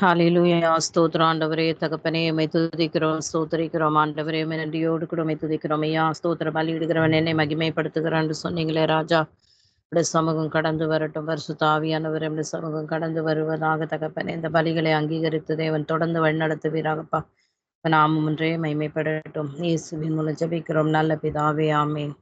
ஹalleluya. ஸ்தோத்ரா ஆண்டவரே தகப்பனே எம்மை துதிக்கிறோம் ஸ்தோத்திரிக்கிறோம் ஆண்டவரே நன்றியோடு கூட உம்மை துதிக்கிறோம். ஐயா ஸ்தோத்திர பலியிடுகிறவன் என்னை மகிமைப்படுத்துகிறான் சொன்னீங்களே ராஜா. இப்படி சமூகம் கடந்து வரட்டும். பரிசுத்த ஆவியானவர் உடைய சமூகம் கடந்து வருவதாக தகப்பனே இந்த பலிகளை அங்கீகரித்து தேவன் தொடர்ந்து வழிநடத்துவீராகப்பா. நாமும் ஒன்றே மகிமைப்படட்டும். இயேசுவின் மூலம் ஜபிக்கிறோம். நல்ல பிதாவே ஆமேன்.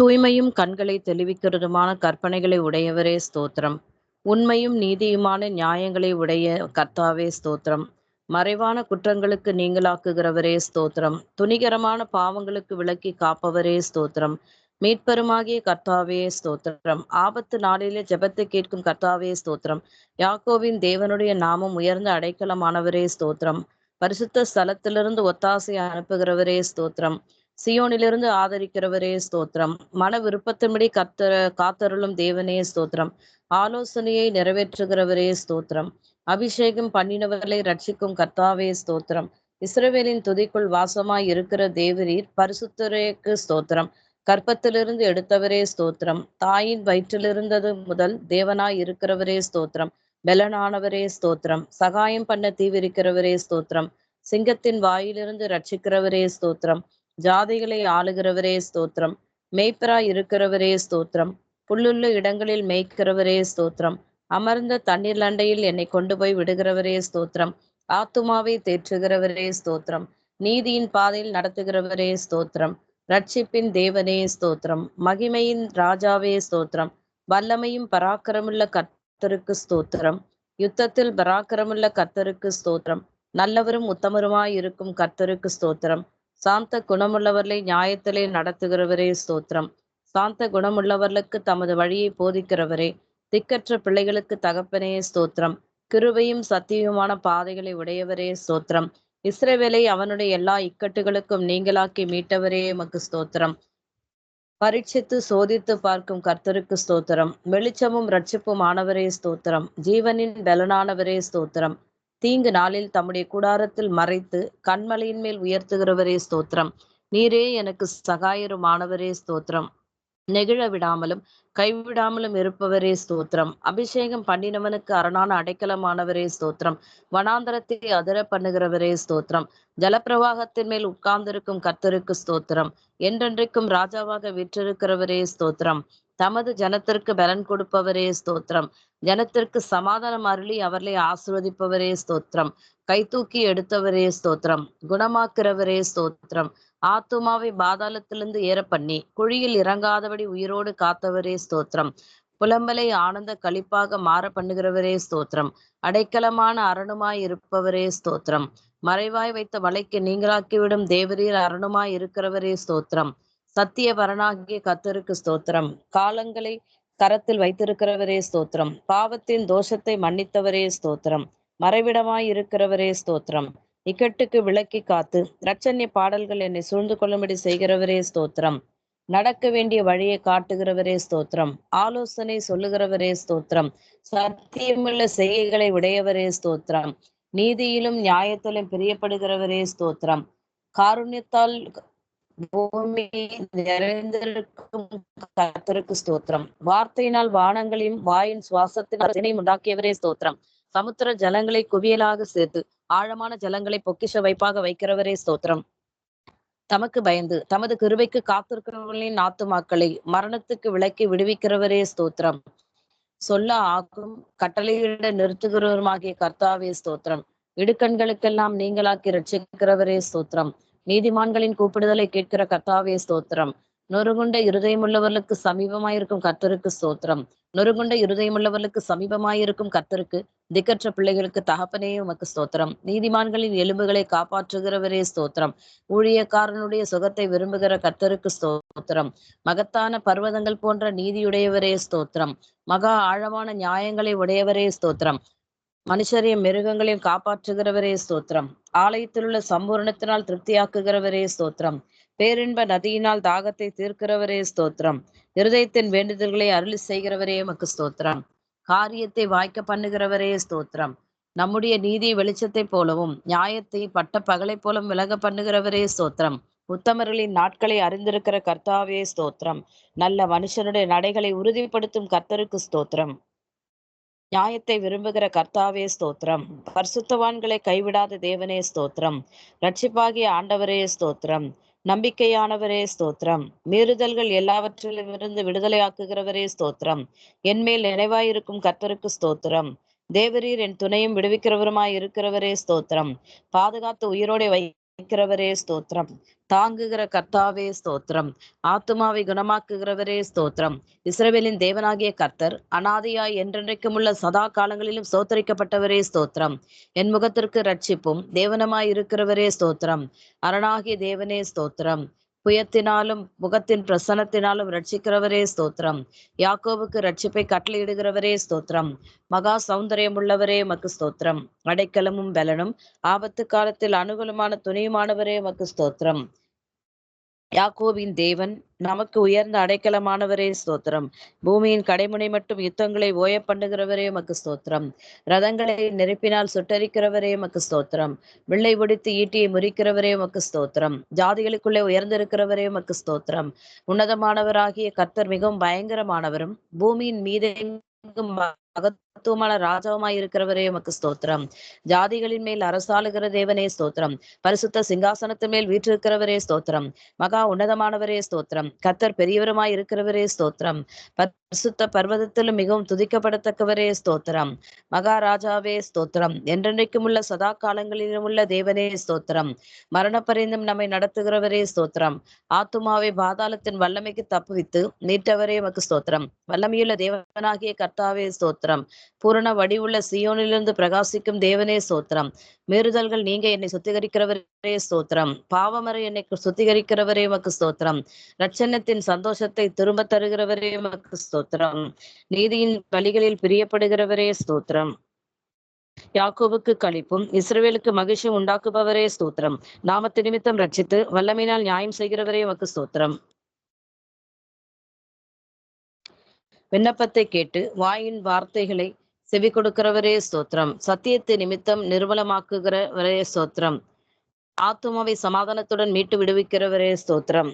தூய்மையும் கண்களை தெளிவிக்கிறதுமான கற்பனைகளை உடையவரே ஸ்தோத்திரம். உண்மையும் நீதியுமான நியாயங்களை உடைய கர்த்தாவே ஸ்தோத்திரம். மறைவான குற்றங்களுக்கு நீங்களாக்குகிறவரே ஸ்தோத்திரம். துணிகரமான பாவங்களுக்கு விலக்கி காப்பவரே ஸ்தோத்திரம். மீட்பெருமாகிய கர்த்தாவே ஸ்தோத்திரம். ஆபத்து நாளிலே ஜெபத்தை கேட்கும் கர்த்தாவே ஸ்தோத்திரம். யாக்கோவின் தேவனுடைய நாமம் உயர்ந்த அடைக்கலமானவரே ஸ்தோத்திரம். பரிசுத்த ஸ்தலத்திலிருந்து ஒத்தாசை அனுப்புகிறவரே ஸ்தோத்திரம். சியோனிலிருந்து ஆதரிக்கிறவரே ஸ்தோத்திரம். மன விருப்பத்தின்படி கத்தர காத்தருளும் தேவனே ஸ்தோத்திரம். ஆலோசனையை நிறைவேற்றுகிறவரே ஸ்தோத்திரம். அபிஷேகம் பண்ணினவர்களை ரட்சிக்கும் கர்த்தாவே ஸ்தோத்திரம். இஸ்ரவேலின் துதிக்குள் வாசமாய் இருக்கிற தேவரீர் பரிசுத்தரேக்கு ஸ்தோத்திரம். கற்பத்திலிருந்து எடுத்தவரே ஸ்தோத்திரம். தாயின் வயிற்றிலிருந்தது முதல் தேவனாய் இருக்கிறவரே ஸ்தோத்திரம். பெலனானவரே ஸ்தோத்திரம். சகாயம் பண்ண தீவிரிக்கிறவரே ஸ்தோத்திரம். சிங்கத்தின் வாயிலிருந்து ரட்சிக்கிறவரே ஸ்தோத்திரம். ஜாதிகளை ஆளுகிறவரே ஸ்தோத்திரம். மெய்ப்பராய் இருக்கிறவரே ஸ்தோத்திரம். புல்லுள்ள இடங்களில் மேய்க்கிறவரே ஸ்தோத்திரம். அமர்ந்த தண்ணீர் லண்டையில் என்னை கொண்டு போய் விடுகிறவரே ஸ்தோத்திரம். ஆத்துமாவை தேற்றுகிறவரே ஸ்தோத்திரம். நீதியின் பாதையில் நடத்துகிறவரே ஸ்தோத்திரம். ரட்சிப்பின் தேவனே ஸ்தோத்திரம். மகிமையின் ராஜாவே ஸ்தோத்திரம். வல்லமையும் பராக்கிரமுள்ள கர்த்தருக்கு ஸ்தோத்திரம். யுத்தத்தில் பராக்கிரமுள்ள கர்த்தருக்கு ஸ்தோத்திரம். நல்லவரும் உத்தமருமாய் இருக்கும் கர்த்தருக்கு ஸ்தோத்திரம். சாந்த குணமுள்ளவர்களை நியாயத்திலே நடத்துகிறவரே ஸ்தோத்திரம். சாந்த குணமுள்ளவர்களுக்கு தமது வழியை போதிக்கிறவரே திக்கற்ற பிள்ளைகளுக்கு தகப்பனே ஸ்தோத்திரம். கிருவையும் சத்தியமான பாதைகளை உடையவரே ஸ்தோத்திரம். இஸ்ரேவேலை அவனுடைய எல்லா இக்கட்டுகளுக்கும் நீங்களாக்கி மீட்டவரே எமக்கு ஸ்தோத்திரம். பரீட்சித்து சோதித்து பார்க்கும் கர்த்தருக்கு ஸ்தோத்திரம். வெளிச்சமும் ரட்சிப்பும் ஆனவரே ஸ்தோத்திரம். ஜீவனின் பலனானவரே ஸ்தோத்திரம். தீங்கு நாளில் தம்முடைய கூடாரத்தில் மறைத்து கண்மலையின் மேல் உயர்த்துகிறவரே ஸ்தோத்திரம். நீரே எனக்கு சகாயருமானவரே ஸ்தோத்திரம். நெகிழ விடாமலும் கைவிடாமலும் இருப்பவரே ஸ்தோத்திரம். அபிஷேகம் பண்ணினவனுக்கு அரணான அடைக்கலமானவரே ஸ்தோத்திரம். வனாந்தரத்தை அதிர பண்ணுகிறவரே ஸ்தோத்திரம். ஜலப்பிரவாகத்தின் மேல் உட்கார்ந்திருக்கும் கர்த்தருக்கு ஸ்தோத்திரம். என்றென்றைக்கும் ராஜாவாக விற்றிருக்கிறவரே ஸ்தோத்திரம். தமது ஜனத்திற்கு பலன் கொடுப்பவரே ஸ்தோத்திரம். ஜனத்திற்கு சமாதானம் அருளி அவர்களை ஆசிர்வதிப்பவரே ஸ்தோத்திரம். கைதூக்கி எடுத்தவரே ஸ்தோத்திரம். குணமாக்குறவரே ஸ்தோத்திரம். ஆத்துமாவை பாதாளத்திலிருந்து ஏற பண்ணி குழியில் இறங்காதபடி உயிரோடு காத்தவரே ஸ்தோத்திரம். புலம்பலை ஆனந்த கழிப்பாக மாற பண்ணுகிறவரே ஸ்தோத்திரம். அடைக்கலமான அரணுமாய் இருப்பவரே ஸ்தோத்திரம். மறைவாய் வைத்த வலைக்கு நீங்களாக்கிவிடும் தேவரீர் அரணுமாய் இருக்கிறவரே ஸ்தோத்திரம். சத்திய பரனாகிய கத்தருக்கு ஸ்தோத்திரம். காலங்களை கரத்தில் வைத்திருக்கிறவரே ஸ்தோத்திரம். பாவத்தின் தோஷத்தை மன்னித்தவரே ஸ்தோத்திரம். மறைவிடமாய் இருக்கிறவரே ஸ்தோத்திரம். இக்கட்டுக்கு விளக்கி காத்து ரட்சண்ய பாடல்கள் என்னை சூழ்ந்து கொள்ளும்படி செய்கிறவரே ஸ்தோத்திரம். நடக்க வேண்டிய வழியை காட்டுகிறவரே ஸ்தோத்திரம். ஆலோசனை சொல்லுகிறவரே ஸ்தோத்திரம். சத்தியமுள்ள செய்கைகளை உடையவரே ஸ்தோத்திரம். நீதியிலும் நியாயத்திலும் பிரியப்படுகிறவரே ஸ்தோத்திரம். காருண்யத்தால் பூமி நிறைந்திருக்கும் கத்தருக்கு ஸ்தோத்திரம். வார்த்தையினால் வானங்களையும் வாயின் சுவாசத்தினால் உண்டாக்கியவரே ஸ்தோத்திரம். சமுத்திர ஜலங்களை குவியலாக சேர்த்து ஆழமான ஜலங்களை பொக்கிஷ வைப்பாக வைக்கிறவரே ஸ்தோத்திரம். தமக்கு பயந்து தமது கிருவைக்கு காத்திருக்கிறவர்களின் ஆத்துமாக்களை மரணத்துக்கு விலக்கி விடுவிக்கிறவரே ஸ்தோத்திரம். சொல்ல ஆக்கும் கட்டளையிட நிறுத்துகிறவருமாகிய கர்த்தாவே ஸ்தோத்திரம். இடுக்கண்களுக்கெல்லாம் நீங்களாக்கி ரட்சிக்கிறவரே ஸ்தோத்திரம். நீதிமான்களின் கூப்பிடுதலை கேட்கிற கர்த்தாவே ஸ்தோத்திரம். நொறுகுண்ட இருதயமுள்ளவர்களுக்கு சமீபமாயிருக்கும் கர்த்தருக்கு ஸ்தோத்திரம். நொறுகுண்ட இருதயமுள்ளவர்களுக்கு சமீபமாயிருக்கும் கர்த்தருக்கு திக்கற்ற பிள்ளைகளுக்கு தகப்பனே உமக்கு ஸ்தோத்திரம். நீதிமான்களின் எலும்புகளை காப்பாற்றுகிறவரே ஸ்தோத்திரம். ஊழியக்காரனுடைய சுகத்தை விரும்புகிற கர்த்தருக்கு ஸ்தோத்திரம். மகத்தான பர்வதங்கள் போன்ற நீதியுடையவரே ஸ்தோத்திரம். மகா ஆழமான நியாயங்களை உடையவரே ஸ்தோத்திரம். மனுஷரையும் மிருகங்களையும் காப்பாற்றுகிறவரே ஸ்தோத்திரம். ஆலயத்தில் உள்ள சம்பூர்ணத்தினால் திருப்தியாக்குகிறவரே ஸ்தோத்திரம். பேரின்ப நதியினால் தாகத்தை தீர்க்கிறவரே ஸ்தோத்திரம். இருதயத்தின் வேண்டுதல்களை அருளி செய்கிறவரே எமக்கு ஸ்தோத்திரம். காரியத்தை வாய்க்க பண்ணுகிறவரே ஸ்தோத்திரம். நம்முடைய நீதி வெளிச்சத்தை போலவும் நியாயத்தை பட்ட பகலை போலும் விலக பண்ணுகிறவரே ஸ்தோத்திரம். உத்தமர்களின் நாட்களை அறிந்திருக்கிற கர்த்தாவே ஸ்தோத்திரம். நல்ல மனுஷனுடைய நடைகளை உறுதிப்படுத்தும் கர்த்தருக்கு ஸ்தோத்திரம். நியாயத்தை விரும்புகிற கர்த்தாவே ஸ்தோத்திரம். பரிசுத்தவான்களை கைவிடாத தேவனே ஸ்தோத்திரம். ரட்சிப்பாகிய ஆண்டவரே ஸ்தோத்திரம். நம்பிக்கையானவரே ஸ்தோத்திரம். மீறுதல்கள் எல்லாவற்றிலிருந்து விடுதலையாக்குகிறவரே ஸ்தோத்திரம். என்மேல் நினைவாயிருக்கும் கர்த்தருக்கு ஸ்தோத்திரம். தேவரீர் என் துணையும் விடுவிக்கிறவருமாய் இருக்கிறவரே ஸ்தோத்திரம். பாதுகாத்து உயிரோടെ வைக்கிறவரே ஸ்தோத்திரம். தாங்குகிற கர்த்தாவே ஸ்தோத்திரம். ஆத்துமாவை குணமாக்குகிறவரே ஸ்தோத்திரம். இஸ்ரேவேலின் தேவனாகிய கர்த்தர் அனாதையாய் என்றென்றைக்கும் உள்ள சதா காலங்களிலும் ஸ்தோத்தரிக்கப்பட்டவரே ஸ்தோத்திரம். என் முகத்திற்கு ரட்சிப்பும் தேவனமாய் இருக்கிறவரே ஸ்தோத்திரம். அரணாகிய தேவனே ஸ்தோத்திரம். புயத்தினாலும் முகத்தின் பிரசனத்தினாலும் ரட்சிக்கிறவரே ஸ்தோத்திரம். யாக்கோவுக்கு ரட்சிப்பை கட்டளையிடுகிறவரே ஸ்தோத்திரம். மகா சௌந்தரியம் உள்ளவரே மக்கு ஸ்தோத்திரம். அடைக்கலமும் பலனும் ஆபத்து காலத்தில் அனுகூலமான துணியுமானவரே மக்கு ஸ்தோத்திரம். யாக்கோபின் தேவன் நமக்கு உயர்ந்த அடைக்கலமானவரே ஸ்தோத்திரம். பூமியின் கடைமுனை மட்டும் யுத்தங்களை ஓய பண்ணுகிறவரே மக்கு ஸ்தோத்திரம். ரதங்களை நெருப்பினால் சுட்டரிக்கிறவரே மக்கு ஸ்தோத்திரம். வில்லை ஒடித்து ஈட்டியை முறிக்கிறவரே மக்கு ஸ்தோத்திரம். ஜாதிகளுக்குள்ளே உயர்ந்திருக்கிறவரே மக்கு ஸ்தோத்திரம். உன்னதமானவராகிய கர்த்தர் மிகவும் பயங்கரமானவரும் பூமியின் மீதெங்கும் மகத்துவமான ராஜாவுமாய் இருக்கிறவரே உமக்கு ஸ்தோத்திரம். ஜாதிகளின் மேல் அரசாளுகிற தேவனே ஸ்தோத்திரம். பரிசுத்த சிங்காசனத்தின் மேல் வீற்றிருக்கிறவரே ஸ்தோத்திரம். மகா உன்னதமானவரே ஸ்தோத்திரம். கத்தர் பெரியவருமாய் இருக்கிறவரே ஸ்தோத்திரம். பரிசுத்த பர்வதத்திலும் மிகவும் துதிக்கப்படத்தக்கவரே ஸ்தோத்திரம். மகாராஜாவே ஸ்தோத்திரம். என்றென்றைக்கும் உள்ள சதா காலங்களிலும் உள்ள தேவனே ஸ்தோத்திரம். மரணப்பரிந்தும் நம்மை நடத்துகிறவரே ஸ்தோத்திரம். ஆத்துமாவை பாதாளத்தின் வல்லமைக்கு தப்புவித்து நீட்டவரே மக்கு ஸ்தோத்திரம். வல்லமையுள்ள தேவனாகிய கர்த்தாவே ஸ்தோத்திரம். பூரண வடிவுள்ள சியோனிலிருந்து பிரகாசிக்கும் தேவனே ஸ்தோத்திரம். மீறுதல்கள் நீங்க என்னை சுத்திகரிக்கிறவரே ஸ்தோத்திரம். பாவமறை என்னை சுத்திகரிக்கிறவரே மக்கு ஸ்தோத்திரம். ரட்சணத்தின் சந்தோஷத்தை திரும்ப தருகிறவரே மக்கு ஸ்தோத்திரம். நீதியின் வழிகளில் பிரியப்படுகிறவரே ஸ்தோத்திரம். யாக்கோவுக்கு கழிப்பும் இஸ்ரேலுக்கு மகிழ்ச்சி உண்டாக்குபவரே ஸ்தோத்திரம். நாமத்து நிமித்தம் ரட்சித்து வல்லமையினால் நியாயம் செய்கிறவரே மக்கு ஸ்தோத்திரம். விண்ணப்பத்தை கேட்டு வாயின் வார்த்தைகளை செவி கொடுக்கிறவரே ஸ்தோத்திரம். சத்தியத்தை நிமித்தம் நிர்மலமாக்குகிறவரே ஸ்தோத்திரம். ஆத்துமாவை சமாதானத்துடன் மீட்டு விடுவிக்கிறவரே ஸ்தோத்திரம்.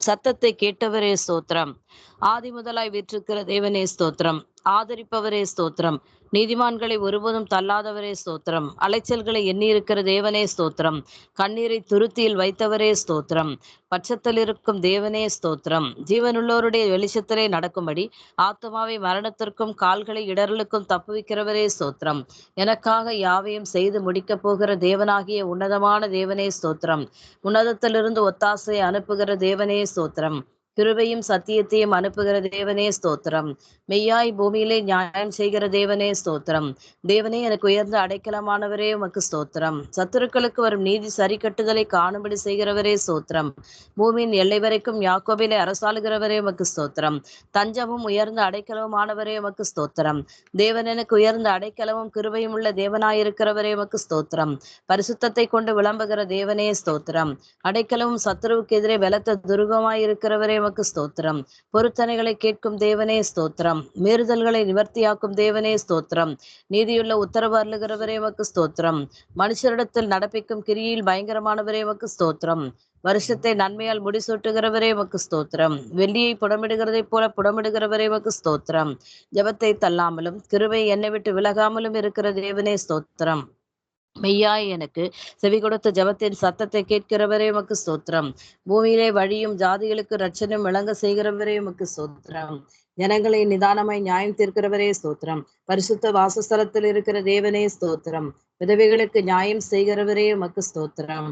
சத்தத்தை கேட்டவரே ஸ்தோத்திரம். ஆதி முதலாய் விற்றுக்கிற தேவனே ஸ்தோத்திரம். ஆதரிப்பவரே ஸ்தோத்திரம். நீதிமான்களை ஒருபோதும் தள்ளாதவரே ஸ்தோத்திரம். அலைச்சல்களை எண்ணியிருக்கிற தேவனே ஸ்தோத்திரம். கண்ணீரை துருத்தியில் வைத்தவரே ஸ்தோத்திரம். பட்சத்தில் இருக்கும் தேவனே ஸ்தோத்திரம். ஜீவனுள்ளோருடைய வெளிச்சத்திலே நடக்கும்படி ஆத்மாவை மரணத்திற்கும் கால்களை இடரலுக்கும் தப்புவிக்கிறவரே ஸ்தோத்திரம். எனக்காக யாவையும் செய்து முடிக்கப் போகிற தேவனாகிய உன்னதமான தேவனே ஸ்தோத்திரம். உன்னதத்திலிருந்து ஒத்தாசை அனுப்புகிற தேவனே ஸ்தோத்திரம். கிருபையும் சத்தியத்தையும் அனுப்புகிற தேவனே ஸ்தோத்திரம். மெய்யாய் பூமியிலே நியாயம் செய்கிற தேவனே ஸ்தோத்திரம். தேவனே எனக்கு உயர்ந்த அடைக்கலமானவரே உமக்கு ஸ்தோத்திரம். சத்துருக்களுக்கு வரும் நீதி சரி கட்டுதலை காணும்படி செய்கிறவரே ஸ்தோத்திரம். பூமியின் எல்லை வரைக்கும் யாக்கோபிலே அரசாளுகிறவரே உமக்கு ஸ்தோத்திரம். தஞ்சமும் உயர்ந்த அடைக்கலமானவரே உமக்கு ஸ்தோத்திரம். தேவன் எனக்கு உயர்ந்த அடைக்கலமும் கிருபையும் உள்ள தேவனாயிருக்கிறவரே உமக்கு ஸ்தோத்திரம். பரிசுத்தத்தை கொண்டு விளம்புகிற தேவனே ஸ்தோத்திரம். அடைக்கலமும் சத்துருவுக்கு எதிரே பலத்த துருகமாயிருக்கிறவரே உமக்கு ஸ்தோத்திரம். பொருத்தனைகளை கேட்கும் தேவனே ஸ்தோத்திரம். மீறுதல்களை நிவர்த்தியாக்கும் தேவனே ஸ்தோத்திரம். நீதியுள்ள உத்தரவு அருளுகிறவரே உமக்கு ஸ்தோத்திரம். மனுஷரிடத்தில் நடப்பிக்கும் கிரியில் பயங்கரமானவரே உமக்கு ஸ்தோத்திரம். வருஷத்தை நன்மையால் முடிசூட்டுகிறவரே உமக்கு ஸ்தோத்திரம். வெள்ளியை புடமிடுகிறதை போல புடமிடுகிறவரே உமக்கு ஸ்தோத்திரம். ஜபத்தை தள்ளாமலும் கிருவை என்னை விட்டு விலகாமலும் இருக்கிற தேவனே ஸ்தோத்திரம். மெய்யாய் எனக்கு. செவி கொடுத்த ஜபத்தின் சத்தத்தை கேட்கிறவரே உமக்கு ஸ்தோத்திரம். பூமியிலே வழியும் ஜாதிகளுக்கு ரட்சனும் விளங்க செய்கிறவரே உமக்கு ஸ்தோத்திரம். ஜனங்களை நிதானமாய் நியாயம் தீர்க்கிறவரே ஸ்தோத்திரம். பரிசுத்த வாசஸ்தலத்தில் இருக்கிற தேவனே ஸ்தோத்திரம். விதவைகளுக்கு நியாயம் செய்கிறவரே உமக்கு ஸ்தோத்திரம்.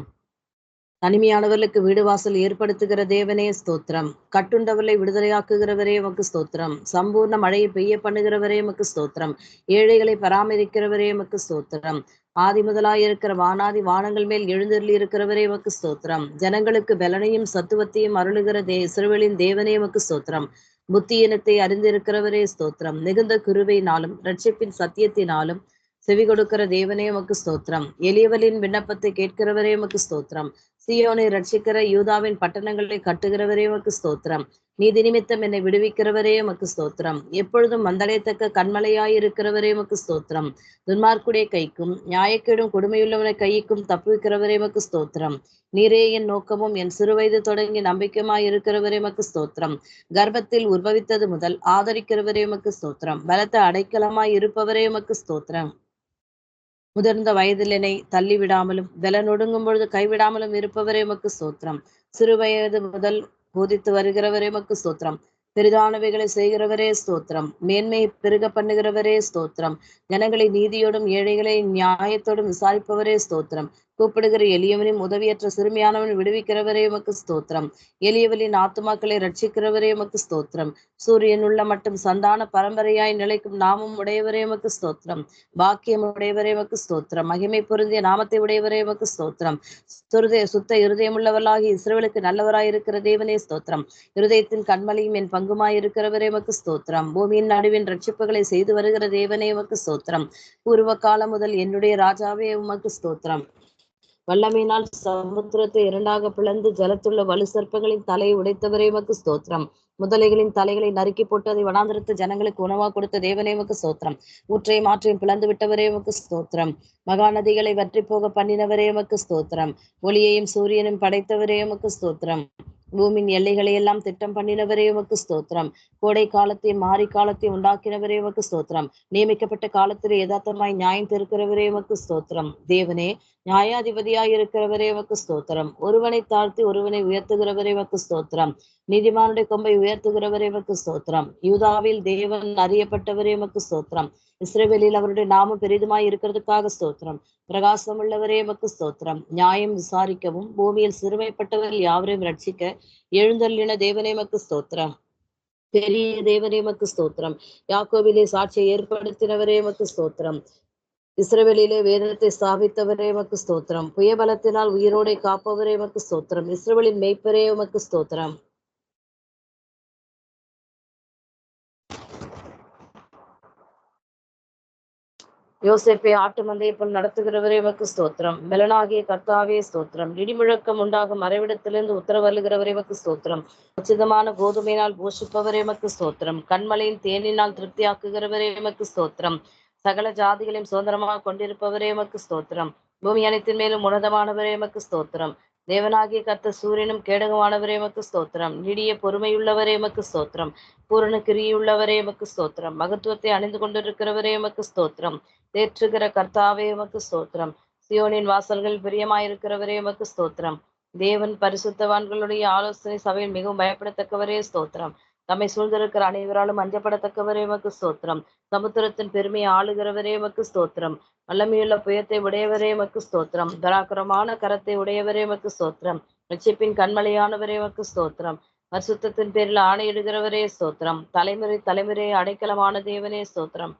தனிமையானவர்களுக்கு வீடு வாசல் ஏற்படுத்துகிற தேவனே ஸ்தோத்திரம். கட்டுண்டவர்களை விடுதலையாக்குகிறவரே உமக்கு ஸ்தோத்திரம். சம்பூர்ண மழையை பெய்ய பண்ணுகிறவரே உமக்கு ஸ்தோத்திரம். ஏழைகளை பராமரிக்கிறவரே உமக்கு ஸ்தோத்திரம். ஆதி முதலாய் இருக்கிற வானாதி வானங்கள் மேல் எழுந்தருளி இருக்கிறவரே உமக்கு ஸ்தோத்திரம். ஜனங்களுக்கு பலனையும் சத்துவத்தையும் அருளுகிற தே சிறுவலின் தேவனே உமக்கு ஸ்தோத்திரம். புத்தியினத்தை அறிந்திருக்கிறவரே ஸ்தோத்திரம். மிகுந்த கிருபையினாலும் ரட்சிப்பின் சத்தியத்தினாலும் செவி கொடுக்கிற தேவனே உமக்கு ஸ்தோத்திரம். எளியவலின் விண்ணப்பத்தை கேட்கிறவரே உமக்கு ஸ்தோத்திரம். சியோனை ரட்சிக்கிற யூதாவின் பட்டணங்களை கட்டுகிறவரே உமக்கு ஸ்தோத்திரம். நீதி நிமித்தம் என்னை விடுவிக்கிறவரே உமக்கு ஸ்தோத்திரம். எப்பொழுதும் மந்தடையத்தக்க கண்மலையாயிருக்கிறவரே உமக்கு ஸ்தோத்திரம். துன்மார்க்குடைய கைக்கும் நியாயக்கேடும் கொடுமையுள்ளவனை கைக்கும் தப்புவிக்கிறவரே உமக்கு ஸ்தோத்திரம். நீரே என் நோக்கமும் என் சிறுவயது தொடங்கி நம்பிக்கையுமாயிருக்கிறவரே உமக்கு ஸ்தோத்திரம். கர்ப்பத்தில் உற்பவித்தது முதல் ஆதரிக்கிறவரே உமக்கு ஸ்தோத்திரம். பலத்த அடைக்கலமாய் இருப்பவரே உமக்கு ஸ்தோத்திரம். முதிர்ந்த வயதிலினை தள்ளிவிடாமலும் வில நொடுங்கும் பொழுது கைவிடாமலும் இருப்பவரே உமக்கு ஸ்தோத்திரம். சிறு வயது முதல் போதித்து வருகிறவரே உமக்கு ஸ்தோத்திரம். பெரிதானவைகளை செய்கிறவரே ஸ்தோத்திரம். மேன்மை பெருக பண்ணுகிறவரே ஸ்தோத்திரம். ஜனங்களை நீதியோடும் ஏழைகளை நியாயத்தோடும் விசாரிப்பவரே ஸ்தோத்திரம். கூப்பிடுகிற எளியவனையும் உதவியற்ற சிறுமியானவன் விடுவிக்கிறவரே உமக்கு ஸ்தோத்திரம். எளியவனின் ஆத்துமாக்களை ரட்சிக்கிறவரே உமக்கு ஸ்தோத்திரம். சூரியன் உள்ள மட்டும் சந்தான பரம்பரையாய் நிலைக்கும் நாமம் உடையவரே உமக்கு ஸ்தோத்திரம். பாக்கியம் உடையவரே உமக்கு ஸ்தோத்திரம். மகிமை பொருந்திய நாமத்தை உடையவரே உமக்கு ஸ்தோத்திரம். சுருதய சுத்த இருதயமுள்ளவர்களாகி இஸ்ரவலுக்கு நல்லவராயிருக்கிற தேவனே ஸ்தோத்திரம். இருதயத்தின் கண்மலையும் என் பங்குமாயிருக்கிறவரே உமக்கு ஸ்தோத்திரம். பூமியின் நடுவின் ரட்சிப்புகளை செய்து வருகிற தேவனே உமக்கு ஸ்தோத்திரம். பூர்வ காலம் முதல் என்னுடைய ராஜாவே உமக்கு ஸ்தோத்திரம். வல்லமையினால் சமுத்திரத்தை இரண்டாக பிளந்து ஜலத்துள்ள வலு சர்ப்பங்களின் தலையை உடைத்தவரே மக்கு ஸ்தோத்திரம். முதலைகளின் தலைகளை நறுக்கி போட்டு அதை வனாந்திரத்து ஜனங்களுக்கு உணவா கொடுத்த தேவனே உமக்கு ஸ்தோத்திரம். ஊற்றை மாற்றியும் பிளந்து விட்டவரே உமக்கு ஸ்தோத்திரம். மகாநதிகளை வற்றி போக பண்ணினவரே உமக்கு ஸ்தோத்திரம். ஒளியையும் சூரியனும் படைத்தவரே உமக்கு ஸ்தோத்திரம். பூமியின் எல்லைகளை எல்லாம் திட்டம் பண்ணினவரே உமக்கு ஸ்தோத்திரம். கோடை காலத்தையும் மாறி காலத்தையும் உண்டாக்கினவரே உமக்கு ஸ்தோத்திரம். நியமிக்கப்பட்ட காலத்தில் யதார்த்தமாய் நியாயம் திருக்கிறவரே உமக்கு ஸ்தோத்திரம். தேவனே நியாயாதிபதியாய் இருக்கிறவரே உமக்கு ஸ்தோத்திரம். ஒருவனை தாழ்த்தி ஒருவனை உயர்த்துகிறவரே உமக்கு ஸ்தோத்திரம். நீதிமானுடைய கொம்பை உயர்த்துகிறவரே உமக்கு ஸ்தோத்திரம். யூதாவில் தேவன் அறியப்பட்டவரே உமக்கு ஸ்தோத்திரம். இஸ்ரேவேலில் அவருடைய நாமம் பெரிதுமாய் இருக்கிறதுக்காக ஸ்தோத்திரம். பிரகாசம் உள்ளவரே உமக்கு ஸ்தோத்திரம். நியாயம் விசாரிக்கவும் பூமியில் சிறுமைப்பட்டவர்கள் யாவரையும் ரட்சிக்க எழுந்தள்ளின தேவனேமக்கு ஸ்தோத்திரம். பெரிய தேவனேமக்கு ஸ்தோத்திரம். யாக்கோவிலே சாட்சியை ஏற்படுத்தினவரே மக்கு ஸ்தோத்திரம். இஸ்ரவேலிலே வேதத்தை ஸ்தாபித்தவரே மக்கு ஸ்தோத்திரம். புயபலத்தினால் உயிரோடை காப்பவரே மக்கு ஸ்தோத்திரம். இஸ்ரவேலின் மெய்ப்பரே மக்கு ஸ்தோத்திரம். யோசிப்பை ஆட்டு மந்தையை போல் நடத்துகிறவரே உமக்கு ஸ்தோத்திரம். மெலனாகிய கர்த்தாவே ஸ்தோத்திரம். இடிமுழக்கம் உண்டாகும் மறைவிடத்திலிருந்து உத்தரவருகிறவரே உமக்கு ஸ்தோத்திரம். உச்சிதமான கோதுமையினால் போஷிப்பவரே மக்கு ஸ்தோத்திரம். கண்மலையின் தேனினால் திருப்தியாக்குகிறவரே மக்கு ஸ்தோத்திரம். சகல ஜாதிகளையும் சுதந்திரமாக கொண்டிருப்பவரே மக்கு ஸ்தோத்திரம். பூமி அனைத்தின் மேலும் உன்னதமானவரே மக்கு ஸ்தோத்திரம். தேவனாகிய கர்த்த சூரியனும் கேடகமானவரே எமக்கு ஸ்தோத்திரம். நீடிய பொறுமையுள்ளவரே எமக்கு ஸ்தோத்திரம். பூரண கிரியுள்ளவரே எமக்கு ஸ்தோத்திரம். மகத்துவத்தை அணிந்து கொண்டிருக்கிறவரே எமக்கு ஸ்தோத்திரம். தேற்றுகிற கர்த்தாவே எமக்கு ஸ்தோத்திரம். சியோனின் வாசல்கள் பிரியமாயிருக்கிறவரே எமக்கு ஸ்தோத்திரம். தேவன் பரிசுத்தவான்களுடைய ஆலோசனை சபையில் மிகவும் பயப்படத்தக்கவரே ஸ்தோத்திரம். தம்மை சூழ்ந்திருக்கிற அனைவராலும் அஞ்சப்படத்தக்கவரே மக்கு ஸ்தோத்திரம். சமுத்திரத்தின் பெருமையை ஆளுகிறவரே மக்கு ஸ்தோத்திரம். வல்லமையுள்ள புயத்தை உடையவரே மக்கு ஸ்தோத்திரம். பராக்கிரமான கரத்தை உடையவரே மக்கு ஸ்தோத்திரம். ரட்சிப்பின் கண்மலையானவரே மக்கு ஸ்தோத்திரம். பரிசுத்தத்தின் பேரில் ஆணையிடுகிறவரே ஸ்தோத்திரம். தலைமுறை தலைமுறை அடைக்கலமான தேவனே ஸ்தோத்திரம்.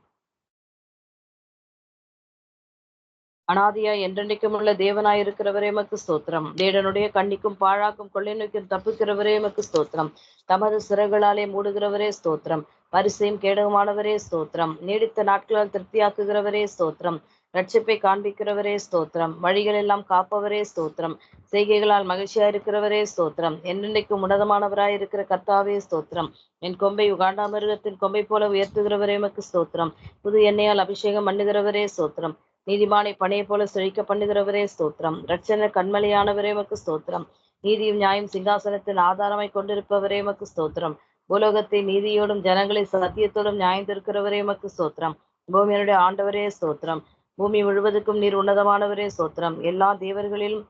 அனாதியாய் என்றென்றைக்கும் உள்ள தேவனாய் இருக்கிறவரே மக்கு ஸ்தோத்திரம். தேடனுடைய கண்ணிக்கும் பாழாக்கும் கொள்ளை நோக்கியும் தப்புக்கிறவரே மக்கு ஸ்தோத்திரம். தமது சிறகுகளாலே மூடுகிறவரே ஸ்தோத்திரம். பரிசையும் கேடகமானவரே ஸ்தோத்திரம். நீடித்த நாட்களால் திருப்தியாக்குகிறவரே ஸ்தோத்திரம். ரட்சிப்பை காண்பிக்கிறவரே ஸ்தோத்திரம். வழிகள் எல்லாம் காப்பவரே ஸ்தோத்திரம். செய்கைகளால் மகிழ்ச்சியா இருக்கிறவரே ஸ்தோத்திரம். என்னென்னைக்கும் உன்னதமானவராய் இருக்கிற கர்த்தாவே ஸ்தோத்திரம். என் கொம்பை உகாண்டா மிருகத்தின் கொம்பை போல உயர்த்துகிறவரே மக்கு ஸ்தோத்திரம். புது எண்ணெயால் அபிஷேகம் பண்ணுகிறவரே ஸ்தோத்திரம். நீதிமானை பணையை போல செழிக்க பண்ணுகிறவரே ஸ்தோத்திரம். ரட்சண கண்மலையானவரே மக்கு ஸ்தோத்திரம். நீதியும் நியாயம் சிங்காசனத்தின் ஆதாரமாய் கொண்டிருப்பவரே மக்கு ஸ்தோத்திரம். பூலோகத்தை நீதியோடும் ஜனங்களை சத்தியத்தோடும் நியாயந்திருக்கிறவரே மக்கு ஸ்தோத்திரம். பூமியனுடைய ஆண்டவரே ஸ்தோத்திரம். பூமி முழுவதுக்கும் நீர் உன்னதமானவரே ஸ்தோத்திரம். எல்லா தேவர்களிலும்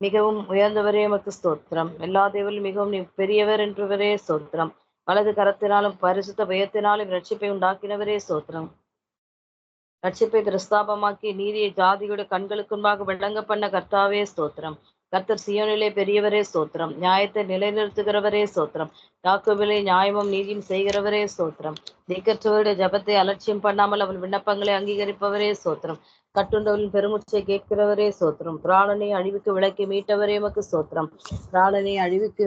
மிகவும் உயர்ந்தவரே மக்கு ஸ்தோத்திரம். எல்லா தேவரிலும் மிகவும் நீ பெரியவர் என்றவரே ஸ்தோத்திரம். வலது கரத்தினாலும் பரிசுத்த பயத்தினாலும் ரட்சிப்பை உண்டாக்கினவரே ஸ்தோத்திரம். ரட்சிப்பை பிரஸ்தாபமாக்கி நீதியை ஜாதியுடைய கண்களுக்கு முன்பாக விளங்க பண்ண கர்த்தாவே ஸ்தோத்திரம். கர்த்தர் சியோனிலே பெரியவரே ஸ்தோத்திரம். நியாயத்தை நிலைநிறுத்துகிறவரே ஸ்தோத்திரம். யாக்கோபிலே நியாயமும் நீதியும் செய்கிறவரே ஸ்தோத்திரம். திக்கற்றவருடைய ஜபத்தை அலட்சியம் பண்ணாமல் அவன் விண்ணப்பங்களை அங்கீகரிப்பவரே ஸ்தோத்திரம். கட்டுண்டவளின் பெருமுச்சை கேட்கிறவரே சோத்திரம் பிராணனை அழிவுக்கு விளக்கி மீட்டவரே மக்கு சோத்திரம் பிராணனை அழிவுக்கு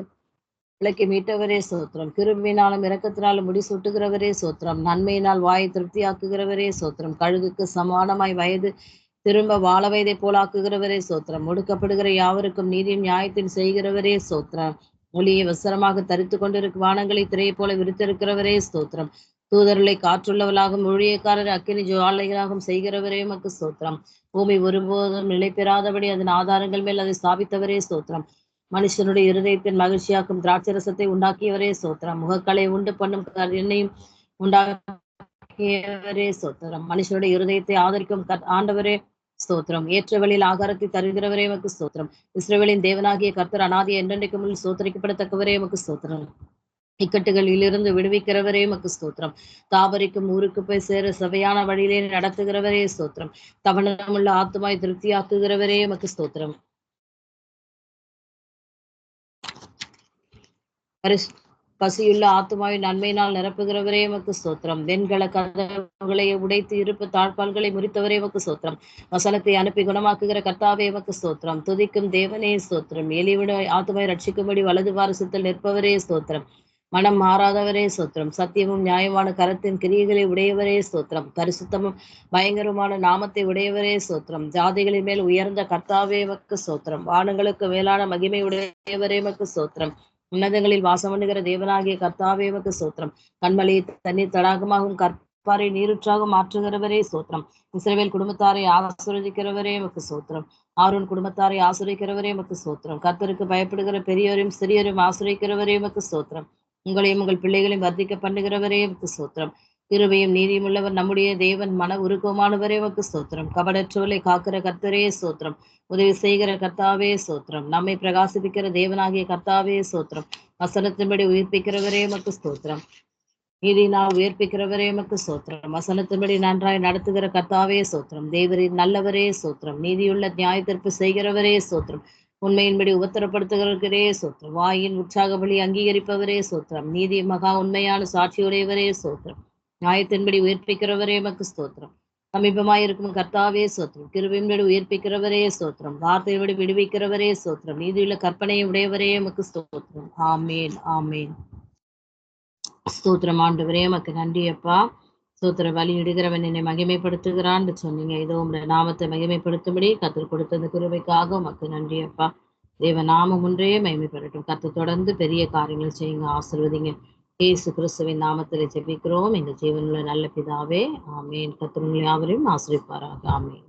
விளக்கி மீட்டவரே சோத்திரம். கிருபினாலும் இரக்கத்தினாலும் முடி சுட்டுகிறவரே சோத்திரம். நன்மையினால் வாயை திருப்தியாக்குகிறவரே சோத்திரம். கழுகுக்கு சமானமாய் வயது திரும்ப வாழ வயதை போலாக்குகிறவரே சோத்திரம். ஒடுக்கப்படுகிற யாவருக்கும் நீதியும் நியாயத்தின் செய்கிறவரே சோத்திரம். ஒளியை வசரமாக தரித்து கொண்டிருக்கும் வானங்களை திரையை போல விரித்திருக்கிறவரே ஸ்தோத்திரம் தூதர்களை காற்றுள்ளவளாகவும் ஊழியக்காரர் அக்கினி ஜுவாலைகளாகவும் செய்கிறவரே மக்கு ஸ்தோத்திரம் பூமி ஒருபோதும் நிலை பெறாதபடி அதன் ஆதாரங்கள் மேல் அதை ஸ்தாபித்தவரே ஸ்தோத்திரம் மனுஷனுடைய இருதயத்தின் மகிழ்ச்சியாக்கும் திராட்சரசத்தை உண்டாக்கியவரே சோத்திரம். முகக்கலை உண்டு பண்ணும் என்னையும் உண்டாக்கியவரே சோத்திரம். மனுஷனுடைய இருதயத்தை ஆதரிக்கும் ஆண்டவரே ஸ்தோத்திரம் ஏற்ற வழியில் ஆகாரத்தை தருகிறவரே எமக்கு ஸ்தோத்திரம் இஸ்ரேவேலின் தேவனாகிய கர்த்தர் அனாதி என்றென்றைக்கு முன் சோத்தரிக்கப்படத்தக்கவரே எமக்கு ஸ்தோத்திரம் இக்கட்டுகளில் இருந்து விடுவிக்கிறவரே மக்கு ஸ்தோத்திரம் தாபரிக்கும் ஊருக்கு போய் சேர சபையான வழியிலே நடத்துகிறவரே ஸ்தோத்திரம் தவணமுள்ள ஆத்துமாய் திருப்தியாக்குகிறவரே மக்கு ஸ்தோத்திரம் பசியுள்ள ஆத்துமாவின் நன்மையினால் நிரப்புகிறவரே மக்கு சோத்திரம் வெண்கல கதவுகளை உடைத்து இருப்பு தாழ்பால்களை முறித்தவரே மக்கு சோத்திரம் வசனத்தை அனுப்பி குணமாக்குகிற கர்த்தாவே எமக்கு சோத்திரம் துதிக்கும் தேவனே சோத்திரம் எலிவிட ஆத்துமாய் ரட்சிக்கும்படி வலது பாரசத்தில் நிற்பவரே சோத்திரம் மனம் மாறாதவரே சோத்திரம் சத்தியமும் நியாயமான கரத்தின் கிரியைகளை உடையவரே சோத்திரம் பரிசுத்தமும் பயங்கரமான நாமத்தை உடையவரே சோத்திரம் ஜாதிகளின் மேல் உயர்ந்த கர்த்தாவே எமக்கு சோத்திரம் வானங்களுக்கு மேலான மகிமை உடையவரே மக்கு சோத்திரம் உன்னதங்களில் வாசம் பண்ணுகிற தேவனாகிய கர்த்தாவேவக்கு சோத்திரம் கண்மலையை தண்ணீர் தடாகமாகவும் கற்பாரை நீருற்றாக மாற்றுகிறவரே சோத்திரம் இஸ்ரேவேல் குடும்பத்தாரை ஆசிரியக்கிறவரே எமக்கு சோத்திரம் ஆரோன் குடும்பத்தாரை ஆசிரியக்கிறவரே எமக்கு சோத்திரம் கர்த்தருக்கு பயப்படுகிற பெரியோரையும் சிறியோரையும் ஆசிரியக்கிறவரே எமக்கு சோத்திரம் உங்களையும் உங்கள் பிள்ளைகளையும் வர்த்திக்க பண்ணுகிறவரே எமக்கு சோத்திரம் கிருபையும் நீதியும் உள்ளவர் நம்முடைய தேவன். மன உருக்கமானவரே மக்கு சோத்திரம் கபடற்றவர்களை காக்கிற கர்த்தரே சோத்திரம் உதவி செய்கிற கர்த்தாவே சோத்திரம் நம்மை பிரகாசிப்பிக்கிற தேவனாகிய கர்த்தாவே சோத்திரம் வசனத்தின்படி உயிர்ப்பிக்கிறவரே மக்கு ஸ்தோத்திரம். நீதினால் உயிர்ப்பிக்கிறவரே மக்கு சோத்திரம் வசனத்தின்படி நன்றாய் நடத்துகிற கர்த்தாவே சோத்திரம் தேவரின் நல்லவரே சோத்திரம் நீதியுள்ள நியாயத்திற்பு செய்கிறவரே சோத்திரம் உண்மையின்படி உபத்திரப்படுத்துகிறவரே சோத்திரம் வாயின் உற்சாக வழி அங்கீகரிப்பவரே சோத்திரம் நீதி மகா உண்மையான சாட்சியுடையவரே சோத்திரம் நியாயத்தின்படி உயிர்ப்பிக்கிறவரே மக்கு ஸ்தோத்திரம். சமீபமாயிருக்கும் கர்த்தாவே சோத்திரம் கிருபின்படி உயிர்ப்பிக்கிறவரே சோத்திரம் வார்த்தையோடு விடுவிக்கிறவரே சோத்திரம் நீதியுள்ள கற்பனை உடையவரே மக்கு ஸ்தோத்திரம். ஆமேன் ஆமேன். ஸ்தோத்திரம் ஆண்டவரே மக்கு நன்றி அப்பா. வழி இடுகிறவன் என்னை மகிமைப்படுத்துகிறான்னு சொன்னீங்க. இதோ உங்களுடைய நாமத்தை மகிமைப்படுத்தும்படி கத்தர் கொடுத்த அந்த குருவைக்காக மக்கு நன்றி அப்பா. தேவ நாமம் ஒன்றே மகிமைப்படட்டும். கத்து தொடர்ந்து பெரிய காரியங்கள் செய்யுங்க ஆசிர்வதிங்க. இயேசு கிறிஸ்துவின் நாமத்தில் ஜெபிக்கிறோம். எங்கள் ஜீவனில் நல்ல பிதாவே ஆமேன். கத்திரங்கள் யாவரையும் ஆசிரிப்பாராக. ஆமேன்.